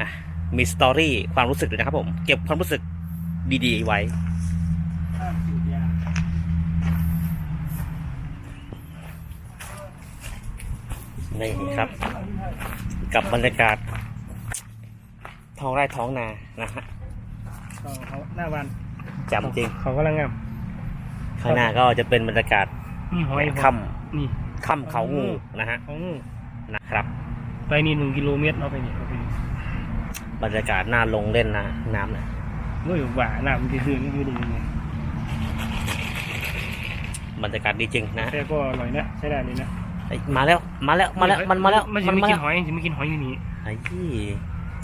อะมีสตอรี่ความรู้สึกด้วยนะครับผม เก็บความรู้สึกดีๆไว้ห้ามสูบยานี่ครับ กับบรรยากาศ ท้องไร่ท้องนานะฮะก็เขาหน้าวันจำจริงเขากำลังงามข้างหน้าก็จะเป็นบรรยากาศนี่หอยค่นี่ำค่ำเขางูนะฮะของนะครับ ไปนี่หนึ่งกิโลเมตรเอาไปนี่เอาไปนี่ บรรยากาศน่าลงเล่นนะน้ำนะเมื่ออยู่บ่าน้ำมันจะซื่อๆนี่คือดีไงบรรยากาศดีจริงนะฮะแต่ก็อร่อยนะใช้ได้เลยนะเอ้ยมาแล้วมาแล้วมาแล้วมันมาแล้วมันจะมันไม่มากิแล้นวหอยจะไม่กินหอยอยู่นี่ไอ้ที่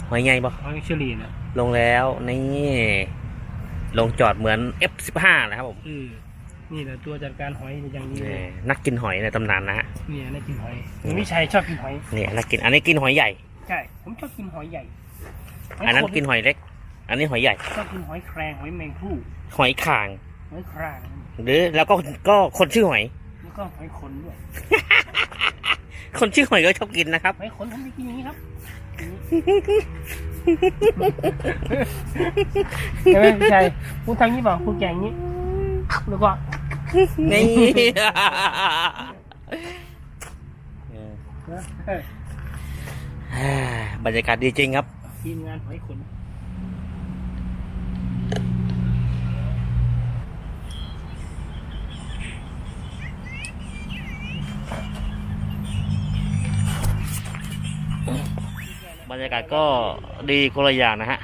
หอยไงบ่หอยเชอรี่นะลงแล้วนี่ลงจอดเหมือน F15 นะครับผมเออนี่แหละตัวจัดการหอยอย่างนี้เลนี่ยนักกินหอยในตำนานนะฮะเนี่ยน่ากินหอยผมวิชัยชอบกินหอยนี่นักกินอันนี้กินหอยใหญ่ใช่ผมชอบกินหอยใหญ่หย อันนั้นขมกินหอยเล็ก อันนี้หอยใหญ่ชอบกินหอยแครงหอยแมงผู้หอยข่าง หอยครางหรือแล้วก็ก็คนชื่อหอยแล้วก็หอยขนด้วย คนชื่อหอยก็ชอบกินนะครับหอยขนผมจะกินอย่างนี้ครับใช่ไหมพี่ชัยคุณทำอย่างนี้เปล่าคุณแกงอย่างนี้แล้วก็นี่บรรยากาศดีจริงครับ ทีมงานหอยขนบรรยากาศก็ดีคนละอย่างนะฮะ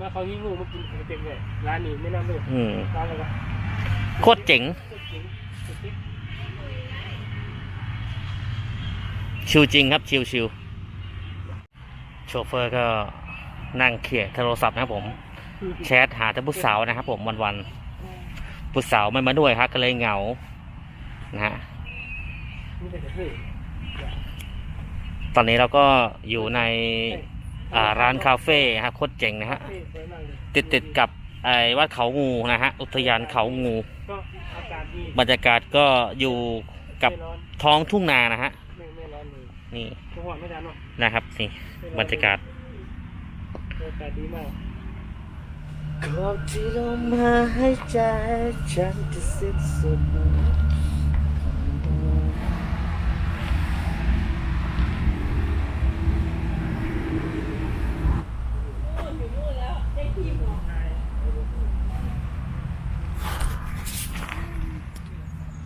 มาเขายิ่งงูมากินเต็มเลยร้านนี้ไม่น่าเลยอืม ร้านอะไรวะโคตรเจ๋งชิวจริงครับ ชิวชิว โชเฟอร์ก็นั่งเขี่ยโทรศัพท์นะครับผมแชทหาแต่ผู้สาวนะครับผมวันวันๆผู้สาวไม่มาด้วยครับก็เลยเหงานะฮะนี่แต่เฮ้ยตอนนี้เราก็อยู่ในอ่าร้านคาเฟ่ครับโคตรเจ๋งนะฮะเฮ้ยสวยมากเลยติดติดๆกับไอ้วัดเขางูนะฮะอุทยานเขางูก็อากาศดีบรรยากาศก็อยู่กับไม่ร้อนท้องทุ่งนานะฮะไม่ไม่ร้อ นเลยนี่จังหวะไม่ทันหรอกนะครับนี่บรรยากาศอากาศดีมากขอบที่ลมหายใจฉันจะสิ้นสุด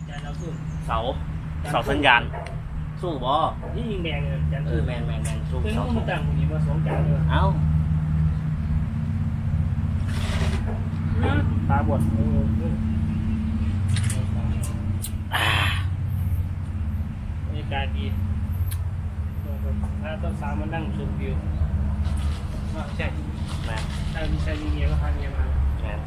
จานเราสู้เสาเสาสัญญาณ สู้บอนี่ยิงแดงเลยจานเอสู้อแมนแมนแมนสู้เป็นเสาลูกต่างคนนี้มาสองจานเลยเอ้าตาบอดเออเอออ่าบรรยากาศดีถ้าต้นสาวมานั่งชมวิวว่าใช่แมนถ้ามีชายมีเมียก็พาเมียมาแมน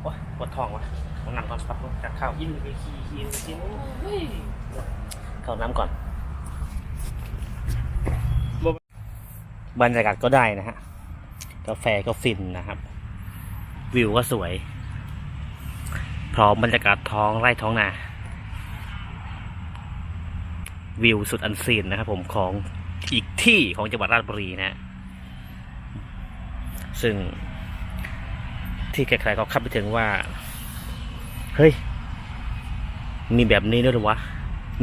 โอ้ยปวดท้องวะต้องนั่งก่อนครับจัดข้าวยินไปขี่ขี่ไปกินโอ้ย เข้าน้ำก่อนบบรรยากาศก็ได้นะฮะ กาแฟก็ฟินนะครับ วิวก็สวย พร้อมบรรยากาศท้องไร่ท้องนา วิวสุดอันซีนนะครับผมของอีกที่ของจังหวัดราชบุรีนะฮะซึ่งที่ใครๆก็คาดไปถึงว่า เฮ้ย มีแบบนี้ด้วยหรือวะ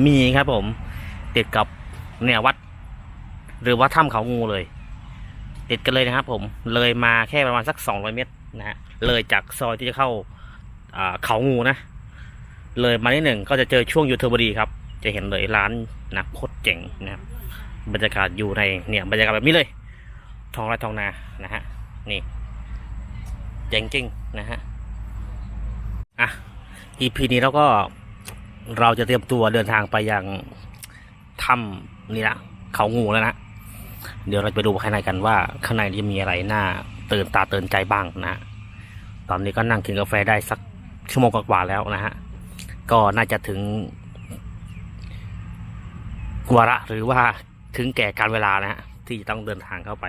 มีครับผม ติดกับเนี่ยวัด หรือว่าถ้ำเขางูเลย ติดกันเลยนะครับผมเลยมาแค่ประมาณสักสองร้อยเมตรนะฮะเลยจากซอยที่จะเข้าอ่าเขางูนะ เลยมานิดหนึ่งก็จะเจอช่วงยูเทอร์บดีครับ จะเห็นเลยร้านนะโคตรเจ๋งนะครับบรรยากาศอยู่ในเนี่ยบรรยากาศแบบนี้เลยทองไรทองนานะฮะนี่เจ๋งจริงนะฮะอะ EP นี้เราก็ เราจะเตรียมตัวเดินทางไปยังถ้ำนี่ละเขางูแล้วนะเดี๋ยวเราจะไปดูข้างในกันว่าข้างในจะมีอะไรน่าตื่นตาตื่นใจบ้างนะ ตอนนี้ก็นั่งกินกาแฟได้สักชั่วโมงกว่าแล้วนะฮะก็น่าจะถึงวาระหรือว่าถึงแก่การเวลานะฮะที่จะต้องเดินทางเข้าไป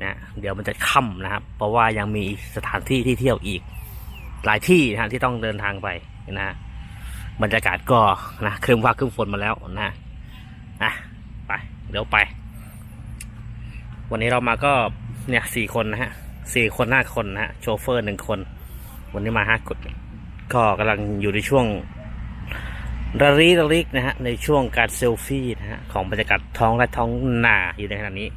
นะฮะเดี๋ยวมันจะค่ำนะครับ เพราะว่ายังมีสถานที่ที่เที่ยวอีกหลายที่นะฮะที่ต้องเดินทางไปนะฮะ บรรยากาศก็นะครึ้มฟ้าครึ้มฝนมาแล้วนะอะไปเดี๋ยวไป วันนี้เรามาก็เนี่ยสี่คนนะฮะสี่คนห้าคนนะฮะโชเฟอร์หนึ่งคน วันนี้มาห้าคนก็กำลังอยู่ในช่วงระลีระลิกนะฮะในช่วงการเซลฟี่นะฮะของบรรยากาศท้องและท้องนาอยู่ในขณะนี้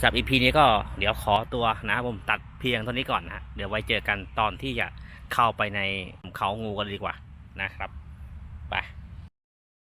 สำหรับอีพีนี้ก็เดี๋ยวขอตัวนะครับผมตัดเพียงเท่านี้ก่อนนะเดี๋ยวไว้เจอกันตอนที่จะเข้าไปในเขางูกันดีกว่านะครับ